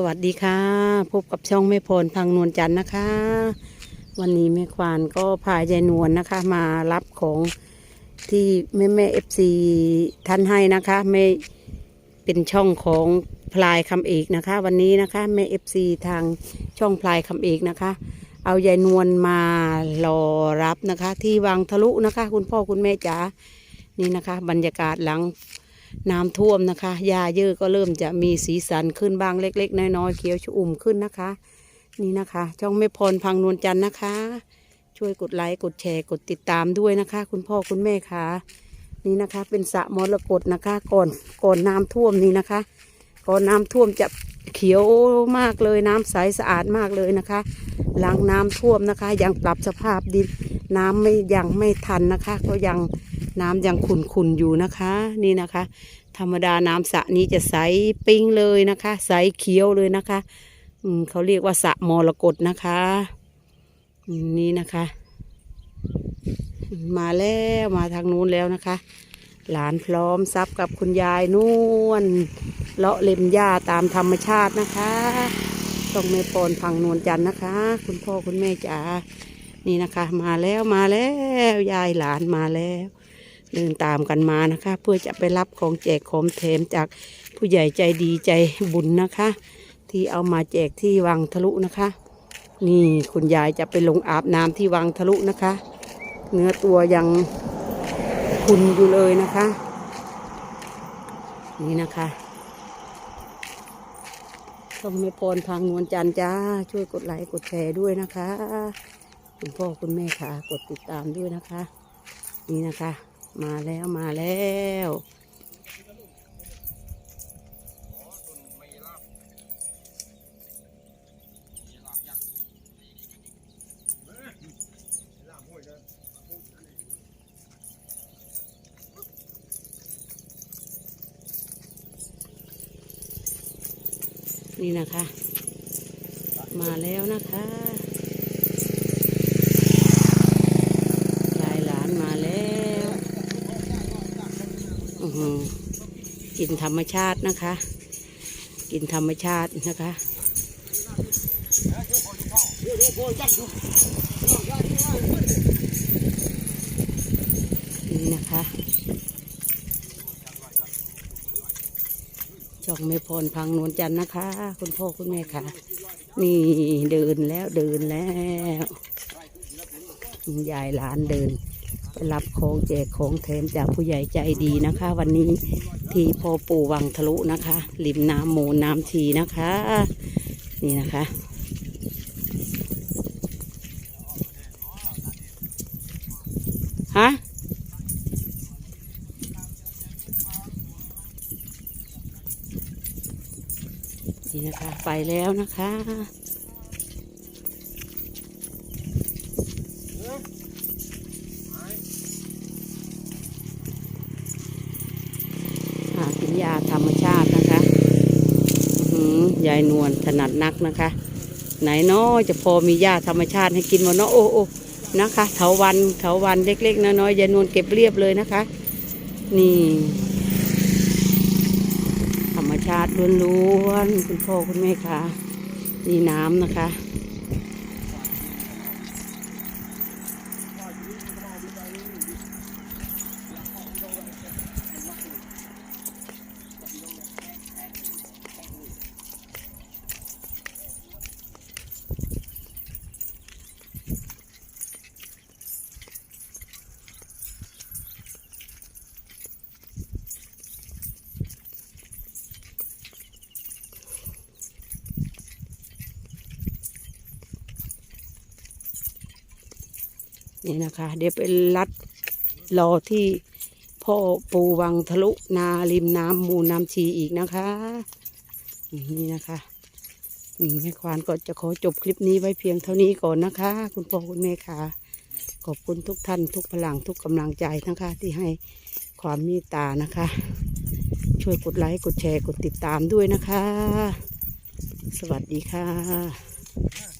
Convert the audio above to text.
สวัสดีค่ะ พบกับช่องแม่พรพังนวลจันทร์นะคะ วันนี้แม่ควานก็พายายนวลนะคะ มารับของที่แม่แม่เอฟซีท่านให้นะคะไม่เป็นช่องของพลายคำเอกนะคะ วันนี้นะคะแม่เอฟซีทางช่องพลายคำเอกนะคะ เอายายนวลมารอรับนะคะ ที่วังทะลุนะคะ คุณพ่อคุณแม่จ๋านี่นะคะ บรรยากาศหลัง น้ำท่วมนะคะหญ้าเยอะก็เริ่มจะมีสีสันขึ้นบ้างเล็ก ๆ น้อยๆเขียวชอุ่มขึ้นนะคะ นี่นะคะ ช่องแม่พรพังนวลจันทร์นะคะ ช่วยกดไลค์กดแชร์กดติดตามด้วยนะคะ คุณพ่อคุณแม่ค่ะ นี่นะคะเป็นสระมรกตนะคะ ก่อนก่อนน้ำท่วมนี่นะคะ ก่อนน้ำท่วมจะเขียวมากเลยน้ำใสสะอาดมากเลยนะคะ หลังน้ำท่วมนะคะ ยังปรับสภาพดินน้ำไม่ยังไม่ทันนะคะ ก็ยัง น้ำยังขุ่นๆอยู่นะคะ นี่นะคะ ธรรมดาน้ำสระนี้จะใสปิ้งเลยนะคะ ใสเขียวเลยนะคะอืมเขาเรียกว่าสระมรกตนะคะ นี่นะคะ มาแล้วมาทางนู้นแล้วนะคะ หลานพร้อมซับกับคุณยายนวลเลาะเล็มหญ้าตามธรรมชาตินะคะต้องไม่ปนพังนวลจันนะคะ คุณพ่อคุณแม่จ๋านี่นะคะ มาแล้วมาแล้ว ยายหลานมาแล้ว เดินตามกันมานะคะ เพื่อจะไปรับของแจกของแถมจากผู้ใหญ่ใจดีใจบุญนะคะ ที่เอามาแจกที่วังทะลุนะคะ นี่คุณยายจะไปลงอาบน้ำที่วังทะลุนะคะ เนื้อตัวยังคุนอยู่เลยนะคะ นี่นะคะต้องไม่พรพังนวลจันจ้า ช่วยกดไลค์กดแชร์ด้วยนะคะ คุณพ่อคุณแม่ค่ะ กดติดตามด้วยนะคะ นี่นะคะ มาแล้วมาแล้วนี่นะคะ มาแล้วนะคะยายหลานมาแล้วอือหือ กินธรรมชาตินะคะ กินธรรมชาตินะคะนี่นะคะช่องไม่พรพังนวลจันนะคะ คุณพ่อคุณแม่ค่ะ นี่เดินแล้วเดินแล้วยายหลานเดิน รับของแจกของแถมจากผู้ใหญ่ใจดีนะคะ วันนี้ที่พ่อปู่วังทะลุนะคะริมน้ำโมน้ำทีนะคะ นี่นะคะฮะนี่นะคะไปแล้วนะคะ หากินยาธรรมชาตินะคะหือยายนวลถนัดนักนะคะ ไหนเนาะจะพอมีหญ้าธรรมชาติให้กินวะเนาะโอ้โอ้นะคะเถาวันเถาวันเล็กๆน้อยๆยายนวลเก็บเรียบเลยนะคะ นี่ ธรรมชาติล้วนๆคุณพ่อคุณแม่คะนี่น้ำนะคะ นี่นะคะ เดี๋ยวไปลัดรอที่พ่อปูวังทะลุนาริมน้ำมูลน้ำชีอีกนะคะ นี่นะคะแม่ควานก็จะขอจบคลิปนี้ไว้เพียงเท่านี้ก่อนนะคะ คุณพ่อคุณแม่ค่ะ ขอบคุณทุกท่านทุกพลังทุกกำลังใจนะคะ ที่ให้ความมตตานะคะ ช่วยกดไลค์กดแชร์กดติดตามด้วยนะคะ สวัสดีค่ะ